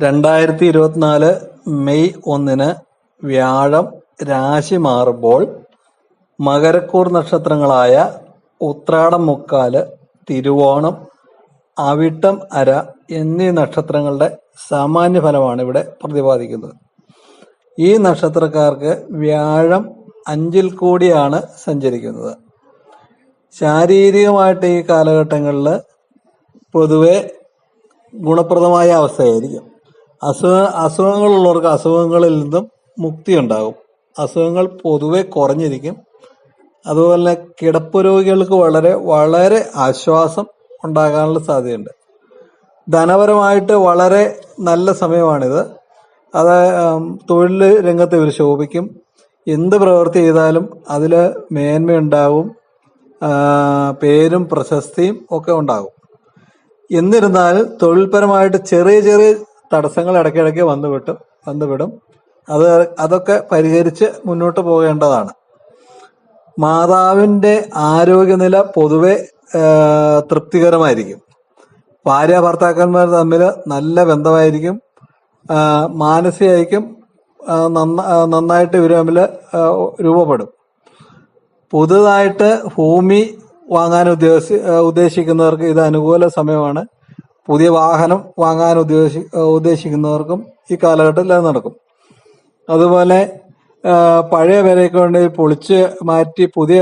രണ്ടായിരത്തി ഇരുപത്തിനാല് മെയ് ഒന്നിന് വ്യാഴം രാശി മാറുമ്പോൾ മകരക്കൂർ നക്ഷത്രങ്ങളായ ഉത്രാടം മുക്കാൽ തിരുവോണം അവിട്ടം അര എന്നീ നക്ഷത്രങ്ങളുടെ സാമാന്യ ഫലമാണ് ഇവിടെ പ്രതിപാദിക്കുന്നത്. ഈ നക്ഷത്രക്കാർക്ക് വ്യാഴം അഞ്ചിൽ കൂടിയാണ് സഞ്ചരിക്കുന്നത്. ശാരീരികമായിട്ട് ഈ കാലഘട്ടങ്ങളിൽ പൊതുവെ ഗുണപ്രദമായ അവസ്ഥയായിരിക്കും. അസുഖ അസുഖങ്ങളുള്ളവർക്ക് അസുഖങ്ങളിൽ നിന്നും മുക്തി ഉണ്ടാകും. അസുഖങ്ങൾ പൊതുവെ കുറഞ്ഞിരിക്കും. അതുപോലെ കിടപ്പ് രോഗികൾക്ക് വളരെ വളരെ ആശ്വാസം ഉണ്ടാകാനുള്ള സാധ്യതയുണ്ട്. ധനപരമായിട്ട് വളരെ നല്ല സമയമാണിത്. അത് തൊഴിൽ രംഗത്ത് ഇവർ ശോഭിക്കും. എന്ത് പ്രവൃത്തി ചെയ്താലും അതിൽ മേന്മയുണ്ടാകും ആ, പേരും പ്രശസ്തിയും ഒക്കെ ഉണ്ടാകും. എന്നിരുന്നാൽ തൊഴിൽപരമായിട്ട് ചെറിയ ചെറിയ തടസ്സങ്ങൾ ഇടയ്ക്കിടയ്ക്ക് വന്നു വിട്ടും വന്നുവിടും അത് അതൊക്കെ പരിഹരിച്ച് മുന്നോട്ട് പോകേണ്ടതാണ്. മാതാവിന്റെ ആരോഗ്യനില പൊതുവെ തൃപ്തികരമായിരിക്കും. ഭാര്യ ഭർത്താക്കന്മാർ തമ്മിൽ നല്ല ബന്ധമായിരിക്കും. മാനസികമായിരിക്കും നന്ന- നന്നായിട്ട് ഇവർ തമ്മിൽ രൂപപ്പെടും. പുതുതായിട്ട് ഭൂമി വാങ്ങാൻ ഉദ്ദേശി ഉദ്ദേശിക്കുന്നവർക്ക് ഇത് അനുകൂല സമയമാണ്. പുതിയ വാഹനം വാങ്ങാൻ ഉദ്ദേശി ഉദ്ദേശിക്കുന്നവർക്കും ഈ കാലഘട്ടത്തിൽ അത് നടക്കും. അതുപോലെ പഴയ പെരയൊക്കെ ഉണ്ടെങ്കിൽ പൊളിച്ച് മാറ്റി പുതിയ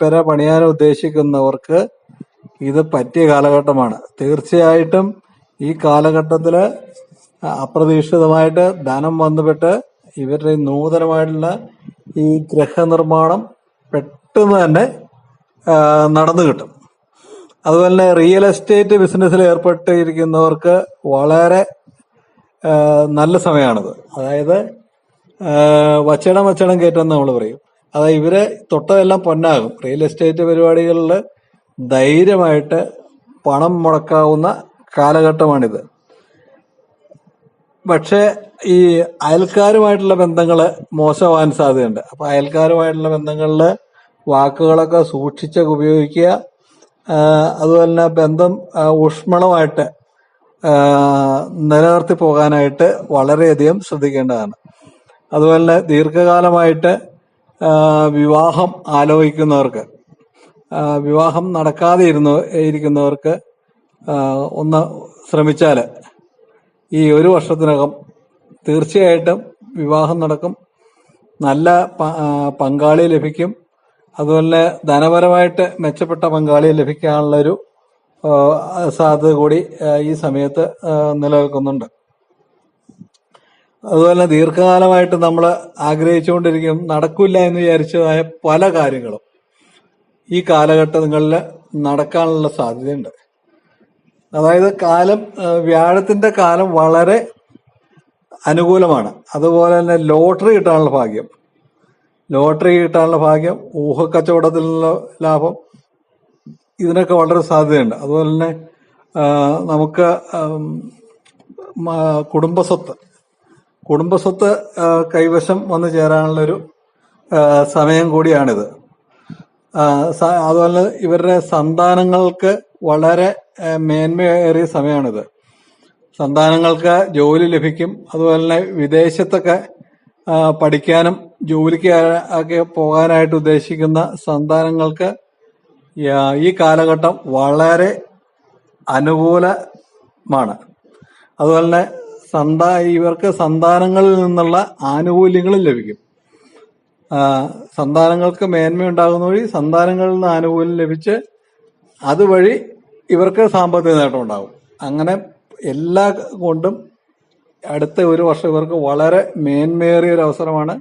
പേര പണിയാൻ ഉദ്ദേശിക്കുന്നവർക്ക് ഇത് പറ്റിയ കാലഘട്ടമാണ്. തീർച്ചയായിട്ടും ഈ കാലഘട്ടത്തിൽ അപ്രതീക്ഷിതമായിട്ട് ധനം വന്നുപെട്ട് ഇവരുടെ നൂതനമായിട്ടുള്ള ഈ ഗ്രഹനിർമ്മാണം പെട്ടെന്ന് തന്നെ നടന്നു കിട്ടും. അതുപോലെ തന്നെ റിയൽ എസ്റ്റേറ്റ് ബിസിനസ്സിൽ ഏർപ്പെട്ടിരിക്കുന്നവർക്ക് വളരെ നല്ല സമയമാണിത് അതായത് വച്ചടം വച്ചടം കയറ്റം നമ്മൾ പറയും. അതായത് ഇവരെ തൊട്ടതെല്ലാം പൊന്നാകും. റിയൽ എസ്റ്റേറ്റ് പരിപാടികളിൽ ധൈര്യമായിട്ട് പണം മുടക്കാവുന്ന കാലഘട്ടമാണിത്. പക്ഷേ ഈ അയൽക്കാരുമായിട്ടുള്ള ബന്ധങ്ങൾ മോശമാവാൻ സാധ്യതയുണ്ട്. അപ്പൊ അയൽക്കാരുമായിട്ടുള്ള ബന്ധങ്ങളിൽ വാക്കുകളൊക്കെ സൂക്ഷിച്ചൊക്കെ ഉപയോഗിക്കുക അതുപോലെ തന്നെ ബന്ധം ഊഷ്മളമായിട്ട് നിലനിർത്തി പോകാനായിട്ട് വളരെയധികം ശ്രദ്ധിക്കേണ്ടതാണ്. അതുപോലെ തന്നെ ദീർഘകാലമായിട്ട് വിവാഹം ആലോചിക്കുന്നവർക്ക് വിവാഹം നടക്കാതെ ഇരുന്ന ഇരിക്കുന്നവർക്ക് ഒന്ന് ശ്രമിച്ചാൽ ഈ ഒരു വർഷത്തിനകം തീർച്ചയായിട്ടും വിവാഹം നടക്കും. നല്ല പങ്കാളി ലഭിക്കും. അതുപോലെ ധനപരമായിട്ട് മെച്ചപ്പെട്ട പങ്കാളിയെ ലഭിക്കാനുള്ള ഒരു സാധ്യത കൂടി ഈ സമയത്ത് നിലനിൽക്കുന്നുണ്ട്. അതുപോലെ ദീർഘകാലമായിട്ട് നമ്മൾ ആഗ്രഹിച്ചുകൊണ്ടിരിക്കും നടക്കില്ല എന്ന് വിചാരിച്ചതായ പല കാര്യങ്ങളും ഈ കാലഘട്ടങ്ങളിൽ നടക്കാനുള്ള സാധ്യതയുണ്ട്. അതായത് കാലം വ്യാഴത്തിന്റെ കാലം വളരെ അനുകൂലമാണ്. അതുപോലെ തന്നെ ലോട്ടറി കിട്ടാനുള്ള ഭാഗ്യം. ലോട്ടറി കിട്ടാനുള്ള ഭാഗ്യം ഊഹക്കച്ചവടത്തിലുള്ള ലാഭം ഇതിനൊക്കെ വളരെ സാധ്യതയുണ്ട്. അതുപോലെ തന്നെ നമുക്ക് കുടുംബസ്വത്ത്. കുടുംബസ്വത്ത് കൈവശം വന്നു ചേരാനുള്ളൊരു സമയം കൂടിയാണിത്. അതുപോലെ ഇവരുടെ സന്താനങ്ങൾക്ക് വളരെ മേന്മയേറിയ സമയമാണിത്. സന്താനങ്ങൾക്ക് ജോലി ലഭിക്കും. അതുപോലെ തന്നെ വിദേശത്തൊക്കെ പഠിക്കാനും ജോലിക്ക് ഒക്കെ പോകാനായിട്ട് ഉദ്ദേശിക്കുന്ന സന്താനങ്ങൾക്ക് ഈ കാലഘട്ടം വളരെ അനുകൂലമാണ്. അതുപോലെ തന്നെ സന്താ ഇവർക്ക് സന്താനങ്ങളിൽ നിന്നുള്ള ആനുകൂല്യങ്ങളും ലഭിക്കും. സന്താനങ്ങൾക്ക് മേന്മയുണ്ടാകുന്ന വഴി സന്താനങ്ങളിൽ നിന്ന് ആനുകൂല്യം ലഭിച്ച് അതുവഴി ഇവർക്ക് സാമ്പത്തിക നേട്ടം ഉണ്ടാകും. അങ്ങനെ എല്ലാ കൊണ്ടും അടുത്ത ഒരു വർഷം ഇവർക്ക് വളരെ മേന്മേറിയ ഒരു അവസരമാണ്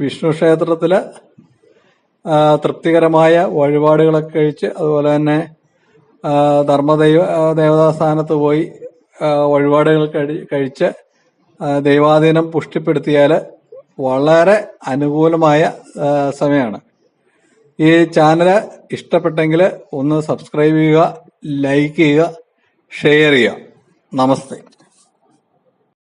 വിഷ്ണു ക്ഷേത്രത്തിൽ തൃപ്തികരമായ വഴിപാടുകളൊക്കെ കഴിച്ച് അതുപോലെ തന്നെ ധർമ്മദൈവ ദേവതാസ്ഥാനത്ത് പോയി വഴിപാടുകൾ കഴി കഴിച്ച് ദൈവാധീനം പുഷ്ടിപ്പെടുത്തിയാൽ വളരെ അനുകൂലമായ സമയമാണ് ഈ ചാനൽ ഇഷ്ടപ്പെട്ടെങ്കിൽ ഒന്ന് സബ്സ്ക്രൈബ് ചെയ്യുക ലൈക്ക് ചെയ്യുക ഷെയർ ചെയ്യുക. നമസ്തേ.